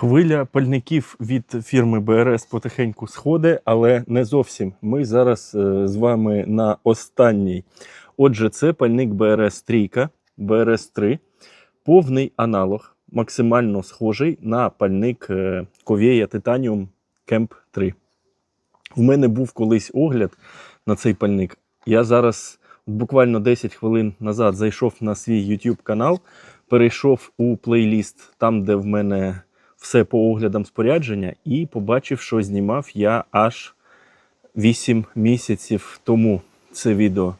Хвиля пальників від фірми БРС потихеньку сходить, але не зовсім. Ми зараз е, з вами на останній. Отже, це пальник БРС трійка, БРС 3, повний аналог, максимально схожий на пальник е, Ковєя Titanium Camp 3. В мене був колись огляд на цей пальник. Я зараз буквально 10 хвилин назад зайшов на свій YouTube канал, перейшов у плейліст, там, де в мене все по оглядам спорядження, і побачив, що знімав я аж 8 місяців тому це відео.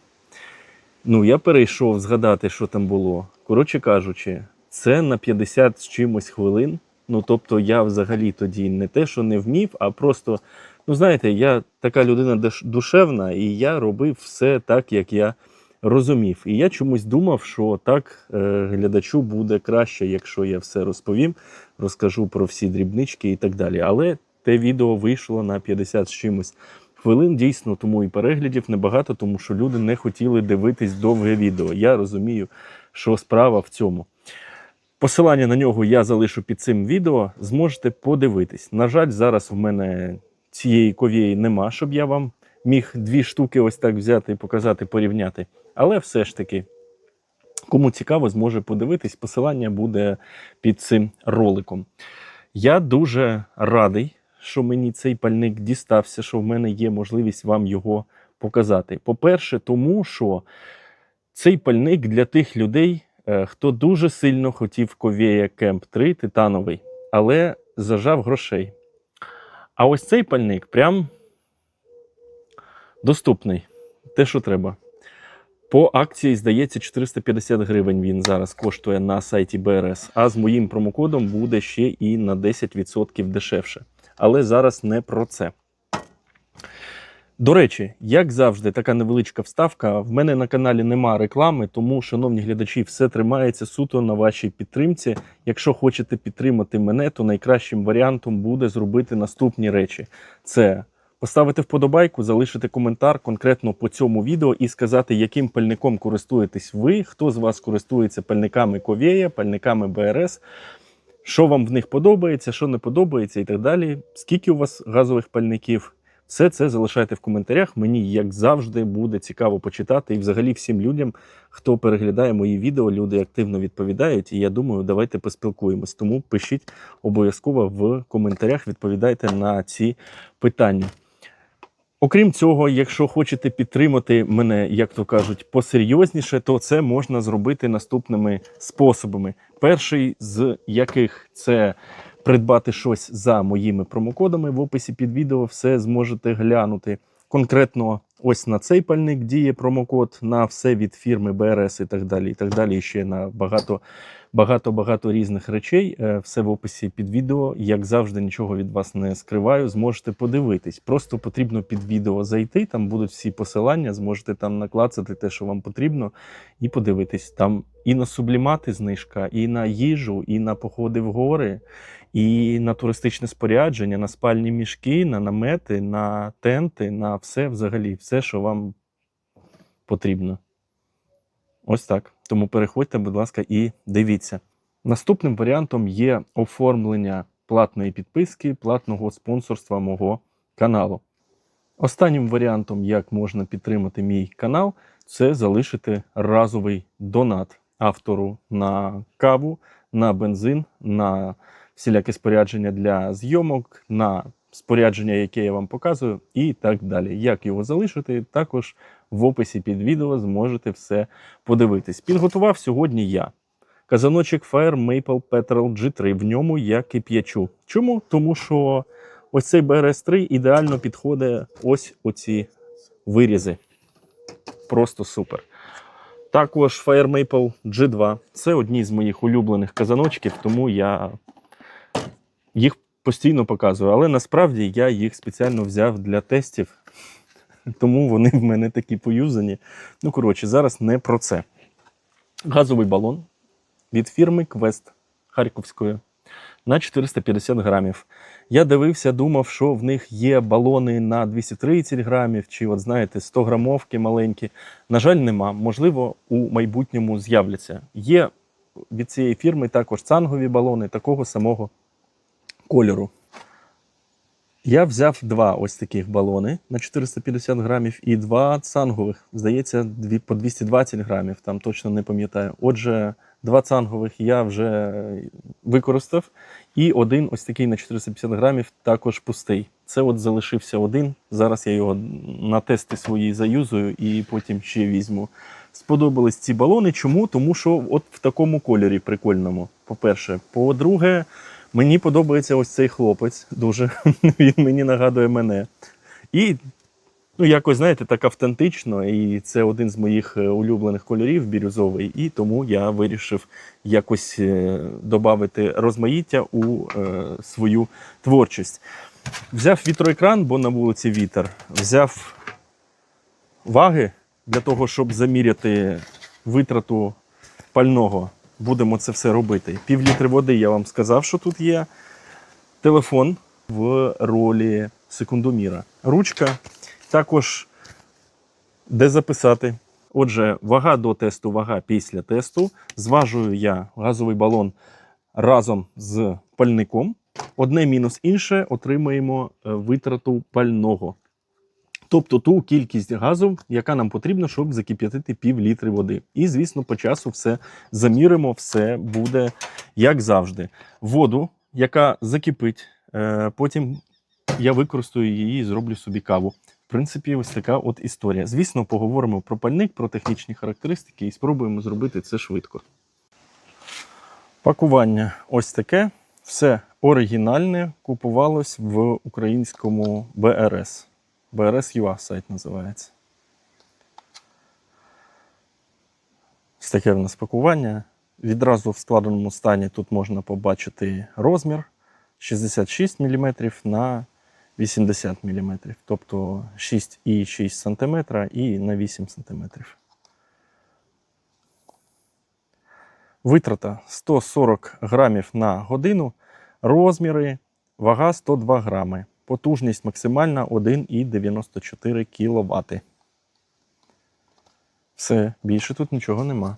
Ну, я перейшов згадати, що там було. Коротше кажучи, це на 50 з чимось хвилин. Ну, тобто, я взагалі тоді не те, що не вмів, а просто, ну знаєте, я така людина душевна, і я робив все так, як я розумів. І я чомусь думав, що так е, глядачу буде краще, якщо я все розповім, розкажу про всі дрібнички і так далі. Але те відео вийшло на 50 з чимось хвилин. Дійсно, тому і переглядів небагато, тому що люди не хотіли дивитись довге відео. Я розумію, що справа в цьому. Посилання на нього я залишу під цим відео. Зможете подивитись. На жаль, зараз в мене цієї ковії нема, щоб я вам міг дві штуки ось так взяти і показати, порівняти. Але все ж таки, кому цікаво, зможе подивитись. Посилання буде під цим роликом. Я дуже радий, що мені цей пальник дістався, що в мене є можливість вам його показати. По-перше, тому що цей пальник для тих людей, е, хто дуже сильно хотів Ковєя Кемп 3 титановий, але зажав грошей. А ось цей пальник прям доступний. Те, що треба. По акції, здається, 450 гривень він зараз коштує на сайті БРС, а з моїм промокодом буде ще і на 10% дешевше. Але зараз не про це. До речі, як завжди, така невеличка вставка. В мене на каналі нема реклами, тому, шановні глядачі, все тримається суто на вашій підтримці. Якщо хочете підтримати мене, то найкращим варіантом буде зробити наступні речі: це поставити вподобайку, залишити коментар конкретно по цьому відео і сказати, яким пальником користуєтесь ви, хто з вас користується пальниками Ковєя, пальниками БРС. Що вам в них подобається, що не подобається, і так далі. Скільки у вас газових пальників? Все це залишайте в коментарях. Мені, як завжди, буде цікаво почитати. І взагалі всім людям, хто переглядає мої відео, люди активно відповідають. І я думаю, давайте поспілкуємось. Тому пишіть обов'язково в коментарях, відповідайте на ці питання. Окрім цього, якщо хочете підтримати мене, як то кажуть, посерйозніше, то це можна зробити наступними способами. Перший з яких це придбати щось за моїми промокодами в описі під відео, все зможете глянути. Конкретно ось на цей пальник діє промокод на все від фірми БРС і так далі. І так далі. І ще на багато багато багато різних речей. Е, Все в описі під відео. Як завжди, нічого від вас не скриваю. Зможете подивитись. Просто потрібно під відео зайти. Там будуть всі посилання, зможете там наклацати те, що вам потрібно, і подивитись. Там і на сублімати знижка, і на їжу, і на походи в гори, і на туристичне спорядження, на спальні мішки, на намети, на тенти, на все взагалі, все, що вам потрібно. Ось так. Тому переходьте, будь ласка, і дивіться. Наступним варіантом є оформлення платної підписки, платного спонсорства мого каналу. Останнім варіантом, як можна підтримати мій канал, це залишити разовий донат автору на каву, на бензин, на всіляке спорядження для зйомок, на спорядження, яке я вам показую, і так далі. Як його залишити, також в описі під відео зможете все подивитись. Підготував сьогодні я. Казаночок Fire Maple Petrol G3. В ньому я кип'ячу. Чому? Тому що ось цей BRS3 ідеально підходить ось оці вирізи. Просто супер. Також Fire Maple G2. Це одні з моїх улюблених казаночків, тому я їх постійно показую. Але насправді я їх спеціально взяв для тестів, тому вони в мене такі поюзані. Ну, коротше, зараз не про це. Газовий балон від фірми Quest Харківської на 450 грамів. Я дивився, думав, що в них є балони на 230 грамів, чи, от знаєте, 100 грамовки маленькі. На жаль, нема. Можливо, у майбутньому з'являться. Є від цієї фірми також цангові балони такого самого кольору. Я взяв два ось таких балони на 450 грамів і два цангових, здається, дві, по 220 грамів, там точно не пам'ятаю. Отже, два цангових я вже використав, і один ось такий на 450 грамів також пустий. Це от залишився один. Зараз я його на тести свої заюзую і потім ще візьму. Сподобались ці балони. Чому? Тому що от в такому кольорі прикольному. По-перше. По-друге, мені подобається ось цей хлопець. Дуже він мені нагадує мене. І ну, якось, знаєте, так автентично. І це один з моїх е, улюблених кольорів бірюзовий. І тому я вирішив якось е, додати розмаїття у е, свою творчість. Взяв вітроекран, бо на вулиці вітер. Взяв ваги для того, щоб заміряти витрату пального. Будемо це все робити. Пів літри води я вам сказав, що тут є. Телефон в ролі секундоміра. Ручка. Також де записати. Отже, вага до тесту, вага після тесту. Зважую я газовий балон разом з пальником. Одне мінус інше отримаємо е, витрату пального. Тобто ту кількість газу, яка нам потрібна, щоб закип'ятити пів літри води. І, звісно, по часу все заміримо, все буде як завжди. Воду, яка закипить, е, потім я використаю її і зроблю собі каву. В принципі, ось така от історія. Звісно, поговоримо про пальник, про технічні характеристики і спробуємо зробити це швидко. Пакування ось таке. Все оригінальне купувалось в українському БРС. BRS.ua сайт називається. Ось таке в нас пакування. Відразу в складеному стані тут можна побачити розмір 66 мм на 80 мм, тобто 6,6 см і на 8 см. Витрата 140 грамів на годину, розміри, вага 102 грами. Потужність максимальна 1,94 кВт. Все, більше тут нічого нема.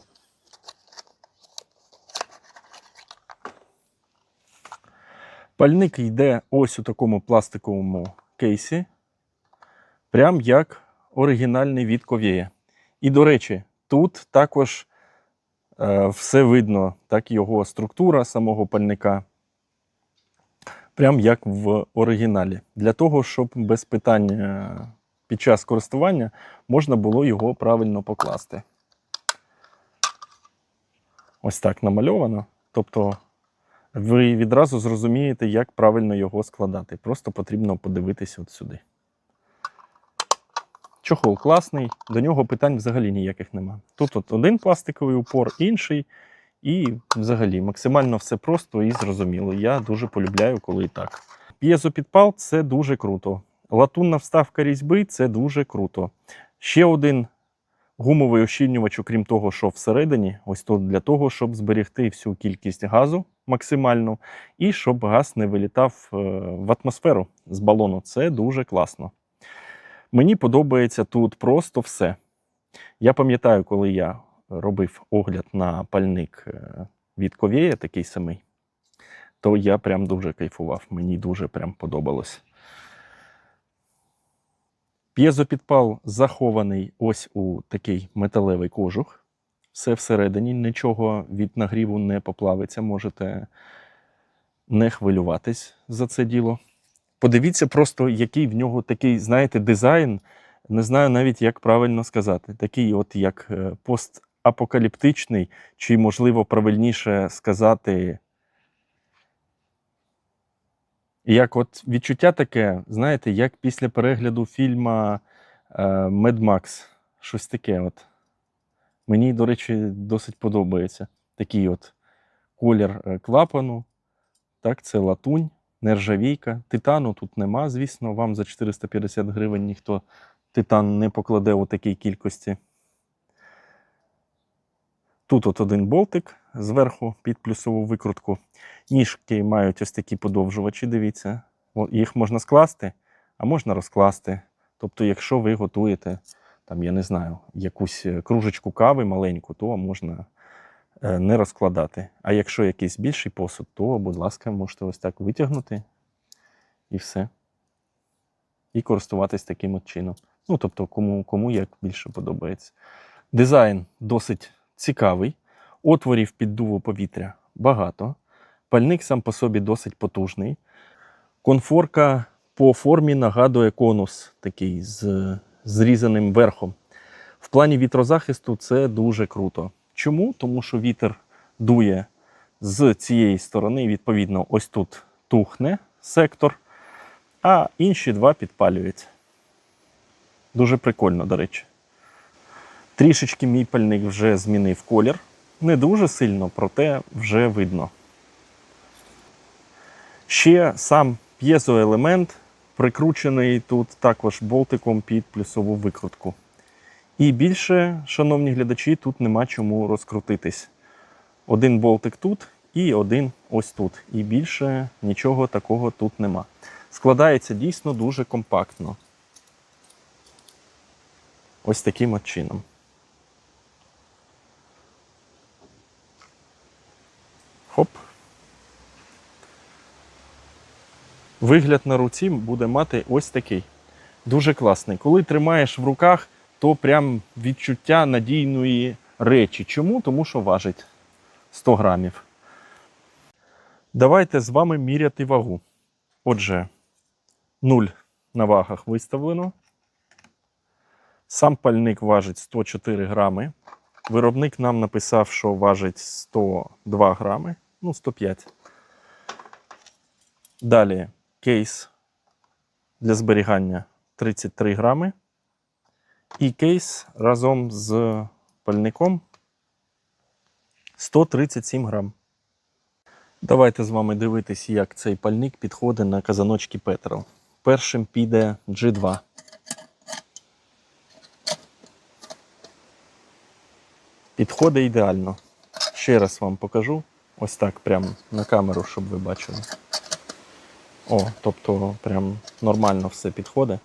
Пальник йде ось у такому пластиковому кейсі, прям як оригінальний від Ковєя. І, до речі, тут також е, все видно, так його структура самого пальника прям як в оригіналі. Для того, щоб без питання під час користування можна було його правильно покласти. Ось так намальовано. Тобто ви відразу зрозумієте, як правильно його складати. Просто потрібно подивитися от сюди. Чохол класний, до нього питань взагалі ніяких нема. Тут от один пластиковий упор, інший. І взагалі максимально все просто і зрозуміло. Я дуже полюбляю, коли і так. П'єзопідпал це дуже круто. Латунна вставка різьби це дуже круто. Ще один гумовий ощільнювач, окрім того, що всередині, ось тут для того, щоб зберегти всю кількість газу максимальну, і щоб газ не вилітав е, в атмосферу з балону. Це дуже класно. Мені подобається тут просто все. Я пам'ятаю, коли я робив огляд на пальник е, від Ковєя, такий самий, то я прям дуже кайфував. Мені дуже прям подобалось. П'єзопідпал захований ось у такий металевий кожух. Все всередині, нічого від нагріву не поплавиться, можете не хвилюватись за це діло. Подивіться просто, який в нього такий, знаєте, дизайн. Не знаю навіть, як правильно сказати. Такий, от як е, постапокаліптичний, чи, можливо, правильніше сказати. Як от відчуття таке, знаєте, як після перегляду фільму Mad Max. Щось таке. от. Мені, до речі, досить подобається. Такий от колір е, клапану. Так, це латунь, нержавійка. Титану тут нема, звісно, вам за 450 гривень ніхто титан не покладе у такій кількості. Тут от один болтик зверху під плюсову викрутку. Ніжки мають ось такі подовжувачі, дивіться. Їх можна скласти, а можна розкласти. Тобто, якщо ви готуєте, там, я не знаю, якусь е, кружечку кави маленьку, то можна е, не розкладати. А якщо якийсь більший посуд, то, будь ласка, можете ось так витягнути і все. І користуватись таким от чином. Ну, тобто, кому, кому як більше подобається. Дизайн досить цікавий. Отворів під дуво повітря багато. Пальник сам по собі досить потужний. Конфорка по формі нагадує конус такий з зрізаним верхом. В плані вітрозахисту це дуже круто. Чому? Тому що вітер дує з цієї сторони, відповідно, ось тут тухне сектор, а інші два підпалюються. Дуже прикольно, до речі. Трішечки мій пальник вже змінив колір. Не дуже сильно, проте вже видно. Ще сам п'єзоелемент прикручений тут також болтиком під плюсову викрутку. І більше, шановні глядачі, тут нема чому розкрутитись. Один болтик тут і один ось тут. І більше нічого такого тут нема. Складається дійсно дуже компактно. Ось таким от чином. Хоп. Вигляд на руці буде мати ось такий. Дуже класний. Коли тримаєш в руках, то прям відчуття надійної речі. Чому? Тому що важить 100 грамів. Давайте з вами міряти вагу. Отже, 0 на вагах виставлено. Сам пальник важить 104 грами. Виробник нам написав, що важить 102 грами, ну 105. Далі кейс для зберігання 33 грами. І кейс разом з пальником 137 грам. Давайте з вами дивитись, як цей пальник підходить на казаночки Петрол. Першим піде G2. Підходить ідеально. Ще раз вам покажу. Ось так, прямо на камеру, щоб ви бачили. О, тобто, прям нормально все підходить.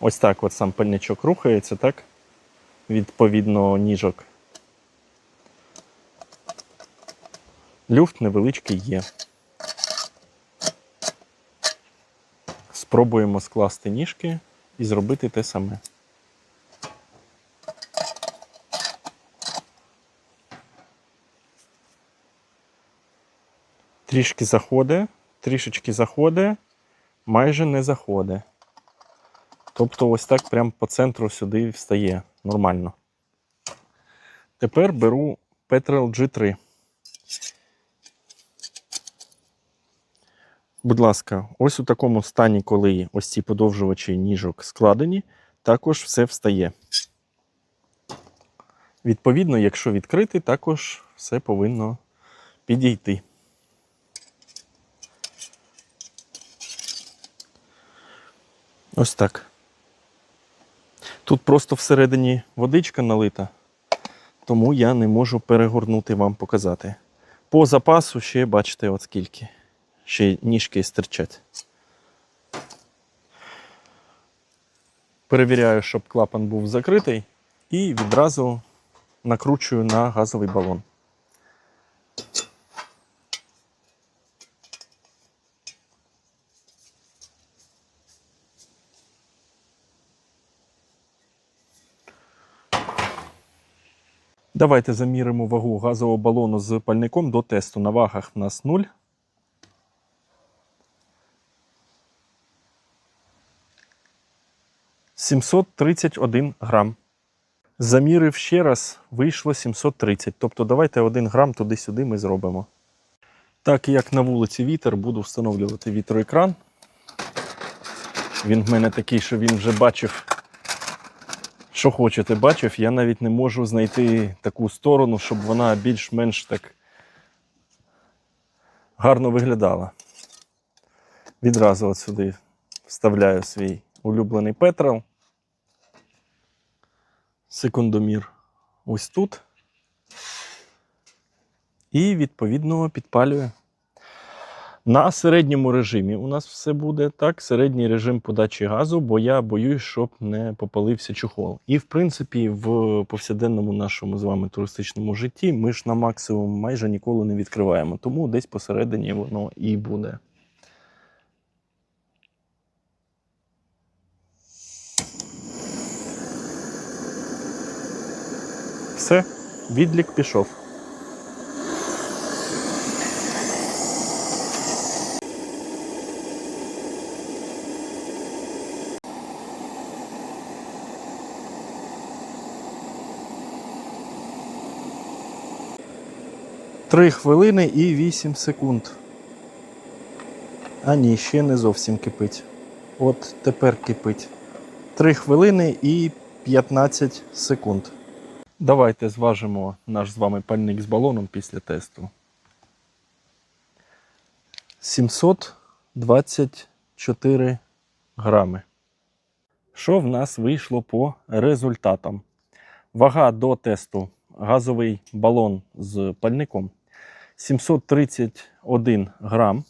Ось так от сам пальничок рухається, так? Відповідно, ніжок. Люфт невеличкий є. Спробуємо скласти ніжки і зробити те саме. Трішки заходить, трішечки заходить, майже не заходить. Тобто ось так прямо по центру сюди встає нормально. Тепер беру Petrol G3. Будь ласка, ось у такому стані, коли ось ці подовжувачі ніжок складені, також все встає. Відповідно, якщо відкрити, також все повинно підійти. Ось так. Тут просто всередині водичка налита, тому я не можу перегорнути вам показати. По запасу ще бачите, от скільки. Ще ніжки стирчать. Перевіряю, щоб клапан був закритий, і відразу накручую на газовий балон. Давайте заміримо вагу газового балону з пальником до тесту. На вагах в нас 0. «731 грам. Замірив ще раз, вийшло 730. Тобто давайте 1 грам туди-сюди ми зробимо. Так як на вулиці вітер, буду встановлювати вітроекран. Він в мене такий, що він вже бачив що хочете, бачив, я навіть не можу знайти таку сторону, щоб вона більш-менш так гарно виглядала. Відразу от сюди вставляю свій улюблений петрол. Секундомір ось тут. І відповідно підпалюю. На середньому режимі у нас все буде так. Середній режим подачі газу, бо я боюсь, щоб не попалився чохол. І в принципі, в повсякденному нашому з вами туристичному житті ми ж на максимум майже ніколи не відкриваємо. Тому десь посередині воно і буде. Все, відлік пішов. Три хвилини і 8 секунд. А ні, ще не зовсім кипить. От тепер кипить. 3 хвилини і 15 секунд. Давайте зважимо наш з вами пальник з балоном після тесту. 724 грами. Що в нас вийшло по результатам? Вага до тесту газовий балон з пальником 731 грам.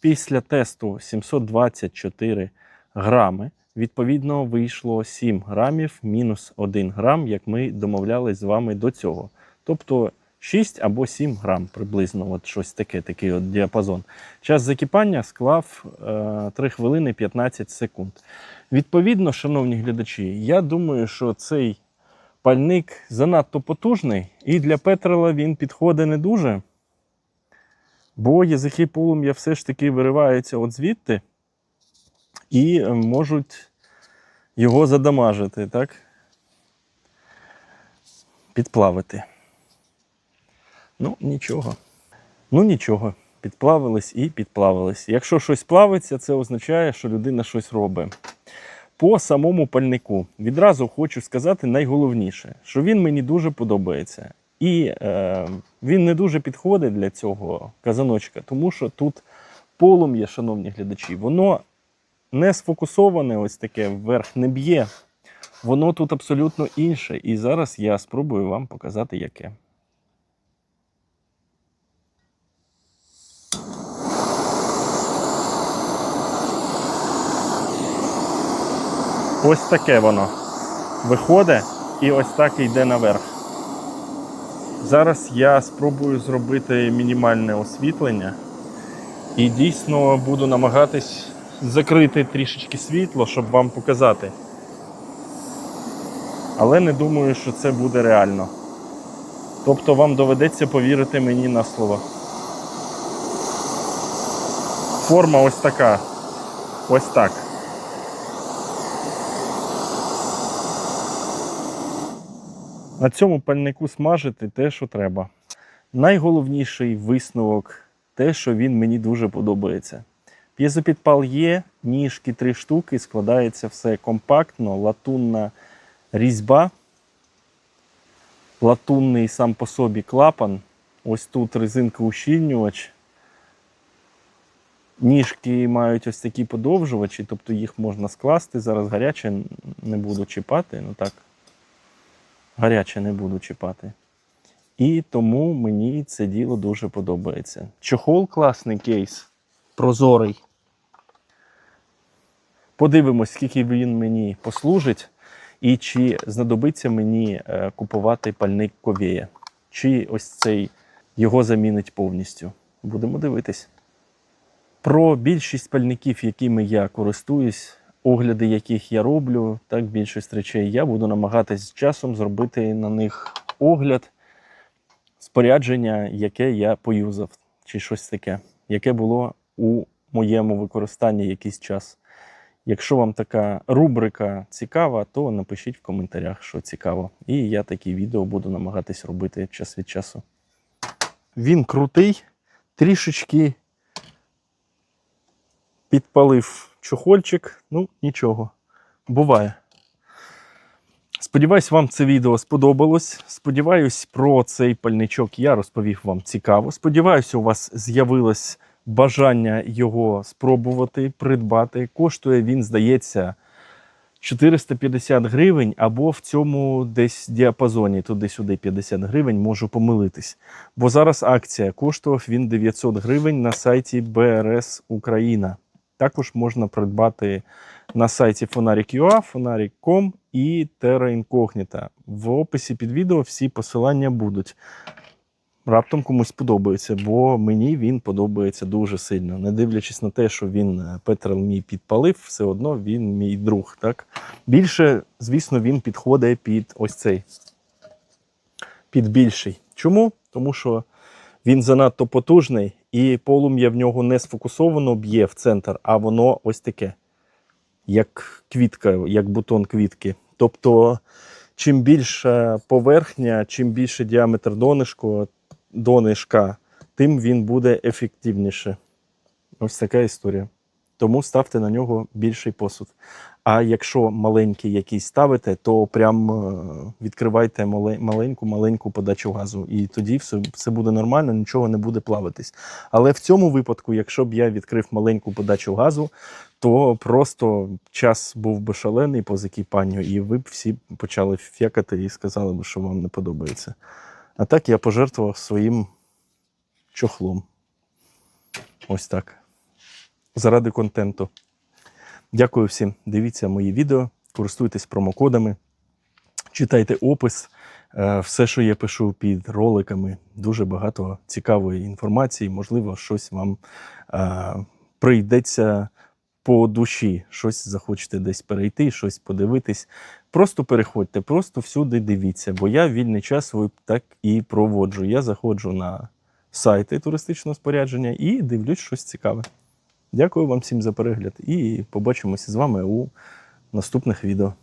Після тесту 724 грами. Відповідно, вийшло 7 грамів мінус 1 грам, як ми домовлялись з вами до цього. Тобто 6 або 7 грам приблизно, от щось таке, такий от діапазон. Час закипання склав е, 3 хвилини 15 секунд. Відповідно, шановні глядачі, я думаю, що цей пальник занадто потужний, і для Петрела він підходить не дуже. Бо язики полум'я все ж таки вириваються от звідти і е, можуть його задамажити, так? Підплавити. Ну, нічого. Ну, нічого. Підплавились і підплавились. Якщо щось плавиться, це означає, що людина щось робить. По самому пальнику відразу хочу сказати найголовніше, що він мені дуже подобається. І е, він не дуже підходить для цього казаночка, тому що тут полум'я, шановні глядачі, воно не сфокусоване, ось таке вверх не б'є. Воно тут абсолютно інше. І зараз я спробую вам показати, яке. Ось таке воно виходить і ось так йде наверх. Зараз я спробую зробити мінімальне освітлення і дійсно буду намагатись закрити трішечки світло, щоб вам показати. Але не думаю, що це буде реально. Тобто вам доведеться повірити мені на слово. Форма ось така. Ось так. На цьому пальнику смажити те, що треба. Найголовніший висновок те, що він мені дуже подобається. П'єзопідпал є, ніжки три штуки, складається все компактно, латунна різьба, латунний сам по собі клапан. Ось тут резинка ущільнювач. Ніжки мають ось такі подовжувачі, тобто їх можна скласти. Зараз гаряче не буду чіпати. Ну так, гаряче не буду чіпати. І тому мені це діло дуже подобається. Чохол класний кейс, прозорий. Подивимось, скільки він мені послужить, і чи знадобиться мені е, купувати пальник Ковєя. Чи ось цей його замінить повністю. Будемо дивитись. Про більшість пальників, якими я користуюсь, огляди яких я роблю, так більшість речей, я буду намагатись з часом зробити на них огляд спорядження, яке я поюзав, чи щось таке, яке було у моєму використанні якийсь час. Якщо вам така рубрика цікава, то напишіть в коментарях, що цікаво. І я такі відео буду намагатись робити час від часу. Він крутий, трішечки підпалив чохольчик, ну нічого, буває. Сподіваюсь, вам це відео сподобалось. Сподіваюсь, про цей пальничок я розповів вам цікаво. Сподіваюсь, у вас з'явилось бажання його спробувати, придбати. Коштує він, здається, 450 гривень або в цьому десь діапазоні, туди-сюди 50 гривень, можу помилитись. Бо зараз акція коштував він 900 гривень на сайті БРС Україна. Також можна придбати на сайті Фонарик.ua, Фонарик.com і Terra Incognita. В описі під відео всі посилання будуть. Раптом комусь подобається, бо мені він подобається дуже сильно. Не дивлячись на те, що він е, Петрел мій підпалив, все одно він мій друг. Так? Більше, звісно, він підходить під ось цей. Під більший. Чому? Тому що він занадто потужний, і полум'я в нього не сфокусовано б'є в центр, а воно ось таке, як квітка, як бутон квітки. Тобто, чим більша поверхня, чим більше діаметр донишку, донишка, тим він буде ефективніше. Ось така історія. Тому ставте на нього більший посуд. А якщо маленький якийсь ставите, то прям е, відкривайте маленьку-маленьку подачу газу. І тоді все, все буде нормально, нічого не буде плавитись. Але в цьому випадку, якщо б я відкрив маленьку подачу газу, то просто час був би шалений по закипанню, і ви б всі почали фякати і сказали б, що вам не подобається. А так я пожертвував своїм чохлом. Ось так. Заради контенту. Дякую всім. Дивіться мої відео, користуйтесь промокодами, читайте опис. Е, Все, що я пишу під роликами, дуже багато цікавої інформації. Можливо, щось вам е, прийдеться по душі, щось захочете десь перейти, щось подивитись. Просто переходьте, просто всюди дивіться, бо я вільний час свій так і проводжу. Я заходжу на сайти туристичного спорядження і дивлюсь щось цікаве. Дякую вам всім за перегляд і побачимося з вами у наступних відео.